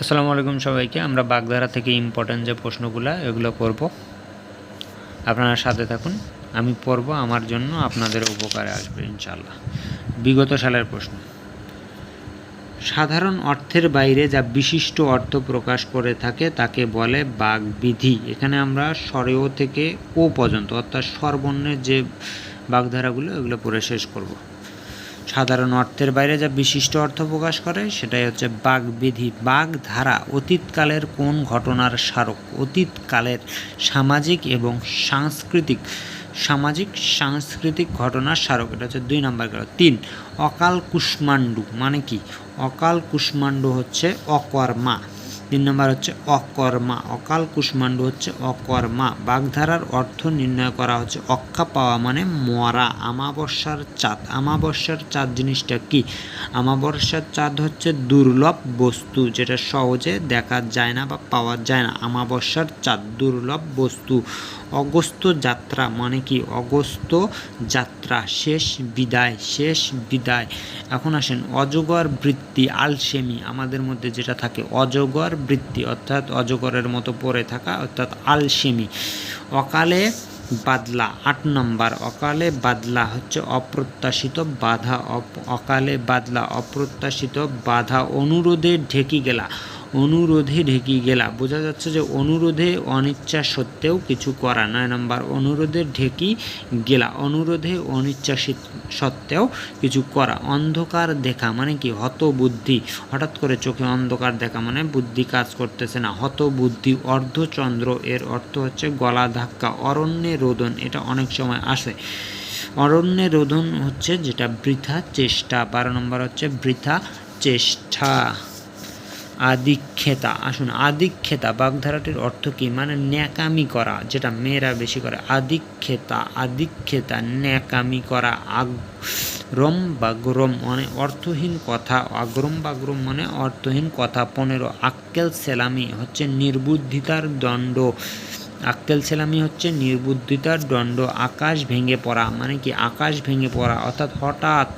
আসসালামু আলাইকুম সবাইকে, আমরা বাগধারা থেকে ইম্পর্টেন্ট যে প্রশ্নগুলো, এগুলো করব। আপনারা সাথে থাকুন, আমি পড়ব আমার জন্য, আপনাদের উপকারে আসবে ইনশাল্লাহ বিগত সালের প্রশ্ন। সাধারণ অর্থের বাইরে যা বিশিষ্ট অর্থ প্রকাশ করে থাকে, তাকে বলে বাগবিধি। এখানে আমরা স্বরেও থেকে ও পর্যন্ত, অর্থাৎ স্বরবর্ণের যে বাগধারাগুলো, এগুলো পড়ে শেষ করব। সাধারণ অর্থের বাইরে যা বিশিষ্ট অর্থ প্রকাশ করে, সেটাই হচ্ছে বাঘবিধি বাঘ ধারা অতীতকালের কোন ঘটনার স্মারক? অতীতকালের সামাজিক এবং সাংস্কৃতিক, সামাজিক সাংস্কৃতিক ঘটনার স্মারক। এটা হচ্ছে দুই নম্বর গেল। তিন, অকাল কুষ্মাণ্ডু মানে কি? অকাল কুষ্মাণ্ডু হচ্ছে অকর্মা। তিন নম্বর হচ্ছে অকর্মা। অকাল কুষ্মাণ্ডু হচ্ছে অকর্মা। বাগধারার অর্থ নির্ণয় করা হচ্ছে অক্ষা পাওয়া মানে মরা। আমাবস্যার চাঁদ। আমাবস্যার চাঁদ জিনিসটা কি? আমাবস্যার চাঁদ হচ্ছে দুর্লভ বস্তু, যেটা সহজে দেখা যায় না বা পাওয়া যায় না। আমাবস্যার চাঁদ দুর্লভ বস্তু। অগস্ত যাত্রা মানে কি? অগস্ত যাত্রা। শেষ বিদায় শেষ বিদায়। এখন আসেন অজগর বৃত্তি, আলসেমি। আমাদের মধ্যে যেটা থাকে, অজগর বৃত্তি, অর্থাৎ অজগরের মতো পড়ে থাকা, অর্থাৎ আলসেমি। অকালে বাদলা, আট নম্বর। অকালে বাদলা হচ্ছে অপ্রত্যাশিত বাধা অকালে বাদলা অপ্রত্যাশিত বাধা অনুরোধে ঢেকি গেলা। অনুরোধে ঢেকে গেলা বোঝা যাচ্ছে যে অনুরোধে অনিচ্ছা সত্ত্বেও কিছু করা নয়। নাম্বার, অনুরোধে ঢেকে গেলা। অনুরোধে অনিচ্ছা সত্ত্বেও কিছু করা। অন্ধকার দেখা মানে কি? হত বুদ্ধি হঠাৎ করে চোখে অন্ধকার দেখা মানে বুদ্ধি কাজ করতেছে না। হত বুদ্ধি অর্ধচন্দ্র এর অর্থ হচ্ছে গলা ধাক্কা। অরণ্যে রোদন, এটা অনেক সময় আসে। অরণ্যে রোদন হচ্ছে যেটা বৃথা চেষ্টা। বারো নম্বর হচ্ছে বৃথা চেষ্টা। আদিক্ষেতা, আসুন, আদিক্ষেতা বাগধারাটির অর্থ কী? মানে ন্যাকামি করা, যেটা মেয়েরা বেশি করে। আদিক্ষেতা আদিক্ষেতা, ন্যাকামি করা আগ্রম বাগ্রম মানে অর্থহীন কথা আগ্রম বাগ্রম মানে অর্থহীন কথা। পনেরো, আক্কেল সেলামি হচ্ছে নির্বুদ্ধিতার দণ্ড। আক্কেল সেলামি হচ্ছে নির্বুদ্ধিতার দণ্ড, আকাশ ভেঙে পড়া মানে কি আকাশ ভেঙে পড়া, অর্থাৎ হঠাৎ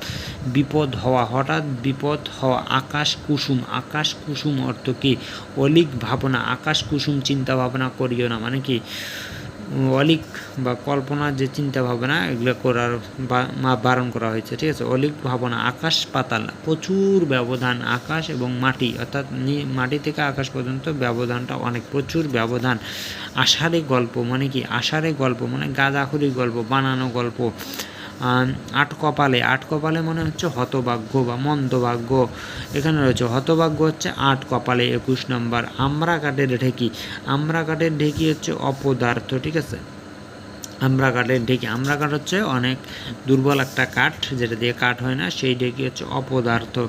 বিপদ হওয়া, হঠাৎ বিপদ হওয়া, আকাশ কুসুম আকাশ কুসুম অর্থ কি? অলিক ভাবনা, আকাশ কুসুম চিন্তা ভাবনা করিও না মানে কি অলিক বা কল্পনার যে চিন্তা ভাবনা, এগুলো করার বা বারণ করা হয়েছে, ঠিক আছে? অলিক ভাবনা, আকাশ পাতাল, প্রচুর ব্যবধান, আকাশ এবং মাটি, অর্থাৎ মাটি থেকে আকাশ পর্যন্ত ব্যবধানটা অনেক, প্রচুর ব্যবধান। আষাঢ়ে গল্প মানে কি? আষাঢ়ে গল্প মানে গাঁদাখুরি গল্প, বানানো গল্প। আট কপালে আট কপালে মনে হচ্ছে হতভাগ্য বা মন্দভাগ্য। এখানে রয়েছে হতভাগ্য হচ্ছে আট কপালে একুশ নম্বর। আমরা কাঠের ঢেকি, আমরা কাঠের ঢেকি হচ্ছে অপদার্থ, ঠিক আছে? আমরা কাঠের ঢেকি, আমরা কাঠ হচ্ছে অনেক দুর্বল একটা কাঠ, যেটা দিয়ে কাঠ হয় না, সেই ঢেকি হচ্ছে অপদার্থ।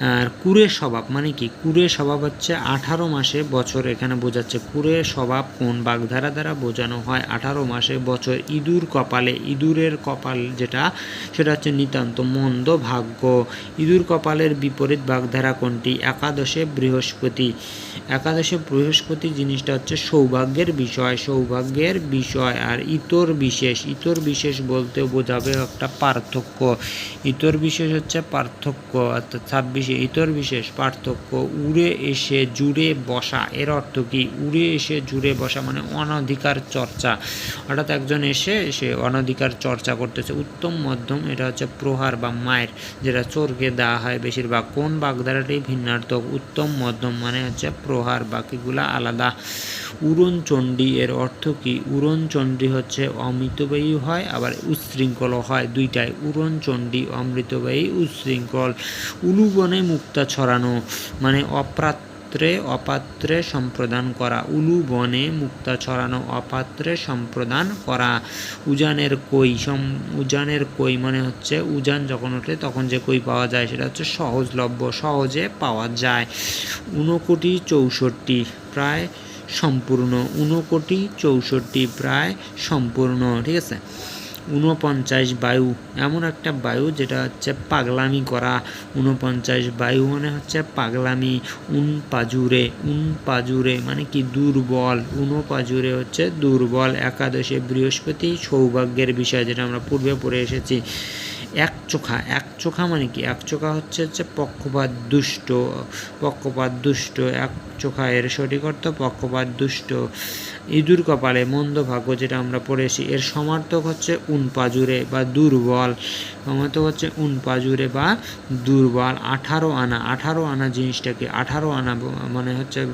আর কুরে স্বভাব মানে কি? কুরে স্বভাব হচ্ছে আঠারো মাসে বছর, এখানে বোঝাচ্ছে কুরে স্বভাব কোন বাগধারা দ্বারা বোঝানো হয়? আঠারো মাসে বছর, ইঁদুর কপালে, ইঁদুরের কপাল যেটা, সেটা হচ্ছে নিতান্ত মন্দ ভাগ্য। ইঁদুর কপালের বিপরীত বাগধারা কোনটি? একাদশে বৃহস্পতি। একাদশে বৃহস্পতি জিনিসটা হচ্ছে সৌভাগ্যের বিষয় সৌভাগ্যের বিষয় আর ইতর বিশেষ। ইতর বিশেষ বলতে বোঝাবে একটা পার্থক্য। ইতর বিশেষ হচ্ছে পার্থক্য, অর্থাৎ ছাব্বিশ বিশেষ, ইতর বিশেষ পার্থক্য উড়ে এসে জুড়ে বসা। এর অর্থ কি? উড়ে এসে জুড়ে বসা মানে অনধিকার চর্চা। অর্থাৎ একজন এসে, সে অনধিকার চর্চা করতেছে। উত্তম মধ্যম, এটা হচ্ছে প্রহার বা মায়ের, যেটা চোরকে দেওয়া হয় বেশিরভাগ। কোন বাগধারাটি ভিন্নার্থক? উত্তম মধ্যম মানে হচ্ছে প্রহার, বাকিগুলা আলাদা। উড়নচণ্ডী, এর অর্থ কি? উড়নচণ্ডী হচ্ছে অমৃতবায়ী হয়, আবার উচ্ছৃঙ্খল হয় দুইটাই। উড়নচণ্ডী, অমৃতবায়ী, উচ্ছৃঙ্খল। উলুবনে মুক্তা ছড়ানো মানে অপ্রাত্রে অপাত্রে সম্প্রদান করা, উলু বনে মুক্তা ছড়ানো, অপাত্রে সম্প্রদান করা। উজানের কই, সম, উজানের কই মানে হচ্ছে উজান যখন ওঠে তখন যে কই পাওয়া যায় সেটা হচ্ছে সহজলভ্য, সহজে পাওয়া যায়। ঊনকোটি চৌষট্টি, প্রায় সম্পূর্ণ। ঊনকোটি চৌষট্টি, প্রায় সম্পূর্ণ, ঠিক আছে? ঊনপঞ্চাশ বায়ু। এমন একটা বায়ু যেটা হচ্ছে পাগলামি করা। ঊনপঞ্চাশ বায়ু মানে হচ্ছে পাগলামি। উন পাজুরে উন পাজুরে মানে কি? দুর্বল। উনপাজুরে হচ্ছে দুর্বল। একাদশে বৃহস্পতি সৌভাগ্যের বিষয় যেটা আমরা পূর্বে পড়ে এসেছি। এক চোখা এক চোখা মানে কি? এক চোখা হচ্ছে হচ্ছে পক্ষপাত দুষ্ট পক্ষপাত দুষ্ট, এক চোখা এর সঠিক অর্থ পক্ষপাত দুষ্ট। ইঁদুর কপালে মন্দ ভাগ্য যেটা আমরা পড়েছি এর সমার্থক হচ্ছে উনপাজুরে বা দুর্বল। সমার্থক হচ্ছে উন উনপাজুরে বা দুর্বল। আঠারো আনা আঠারো আনা জিনিসটাকে, আঠারো আনা মানে হচ্ছে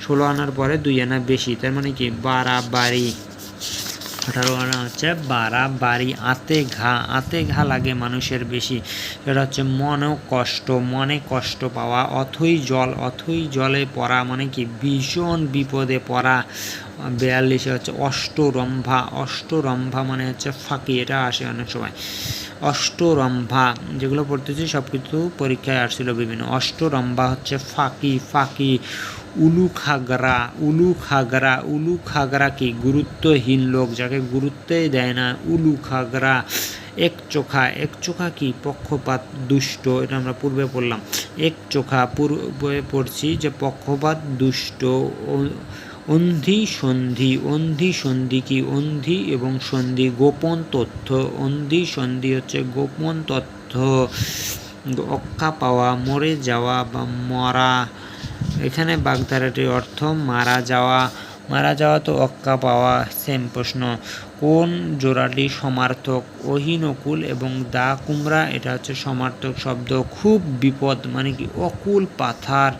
ষোলো আনার পরে দুই আনা বেশি, তার মানে কি? বাড়াবাড়ি। আঠারো আনা হচ্ছে বাড়া বাড়ি আতে ঘা আতে ঘা লাগে মানুষের বেশি। এটা হচ্ছে মনেও কষ্ট, মনে কষ্ট পাওয়া, অথই জল, অথই জলে পড়া মানে কি ভীষণ বিপদে পড়া। বিয়াল্লিশে হচ্ছে অষ্টরম্ভা অষ্টরম্ভা মানে হচ্ছে ফাঁকি, এটা আসে অনেক সময়। অষ্টরম্ভা, যেগুলো পড়তেছি সব কিছু পরীক্ষায় আসছিল বিভিন্ন। অষ্টরম্ভা হচ্ছে ফাঁকি ফাঁকি উলু খাগড়া উলু উলু খাগড়া কি? গুরুত্বহীন লোক, যাকে গুরুত্বই দেয় না উলু খাগড়া এক চোখা এক চোখা কি? পক্ষপাত, দুষ্ট, এটা আমরা পূর্বে পড়লাম। এক চোখা পূর্বে পড়ছি যে পক্ষপাত, দুষ্ট অন্ধি সন্ধি অন্ধি সন্ধি কি অন্ধি এবং সন্ধি গোপন তথ্য? অন্ধি সন্ধি হচ্ছে গোপন তথ্য। অক্কা পাওয়া, মরে যাওয়া বা মরা। এখানে বাগধারাটির অর্থ মারা যাওয়া। মারা যাওয়া তো অক্কা পাওয়া সেম প্রশ্ন। কোন জোড়াটি সমার্থক? অহিনকুল এবং দা কুমড়া, এটা হচ্ছে সমার্থক শব্দ। খুব বিপদ মানে কি অকুল পাথার।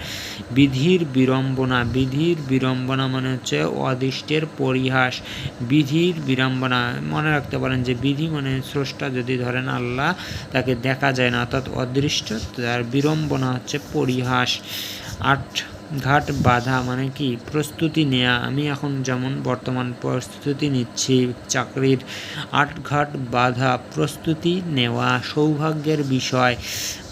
বিধির বিড়ম্বনা বিধির বিড়ম্বনা মানে হচ্ছে অদিষ্টের পরিহাস। বিধির বিড়ম্বনা, মনে রাখতে পারেন যে বিধি মানে স্রষ্টা যদি ধরেন আল্লাহ, তাকে দেখা যায় না, অর্থাৎ অদৃষ্ট, তার বিড়ম্বনা হচ্ছে পরিহাস। আট ঘাট বাধা মানে কি? প্রস্তুতি নেয়া। আমি এখন যেমন বর্তমান প্রস্তুতি নিচ্ছি, চাকরির আট ঘাট বাধা প্রস্তুতি নেওয়া সৌভাগ্যের বিষয়।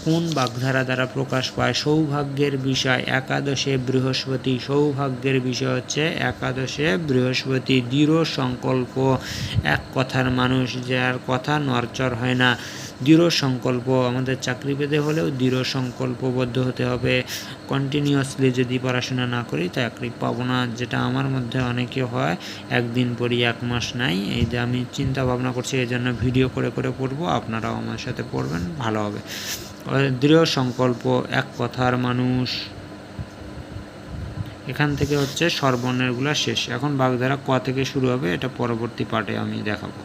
কোন বাগধারা দ্বারা প্রকাশ পায়? সৌভাগ্যের বিষয় একাদশে বৃহস্পতি। সৌভাগ্যের বিষয় হচ্ছে একাদশে বৃহস্পতি। দৃঢ় সংকল্প। এক কথার মানুষ, যার কথা নরচর হয় না। দৃঢ় সংকল্প। আমাদের চাকরি পেতে হলেও দৃঢ় সংকল্পবদ্ধ হতে হবে। কন্টিনিউয়াসলি যদি পড়াশোনা না করি, চাকরি পাবো না, যেটা আমার মধ্যে অনেকে হয়, একদিন পড়ি, এক মাস নাই। এই যে আমি চিন্তা ভাবনা করছি, এই জন্য ভিডিও করে করে পড়ব, আপনারাও আমার সাথে পড়বেন, ভালো হবে। দৃঢ় সংকল্প, এক কথার মানুষ। এখান থেকে হচ্ছে স্বরবর্ণেরগুলো শেষ। এখন বাগধারা ক থেকে শুরু হবে, এটা পরবর্তী পার্টে আমি দেখাবো।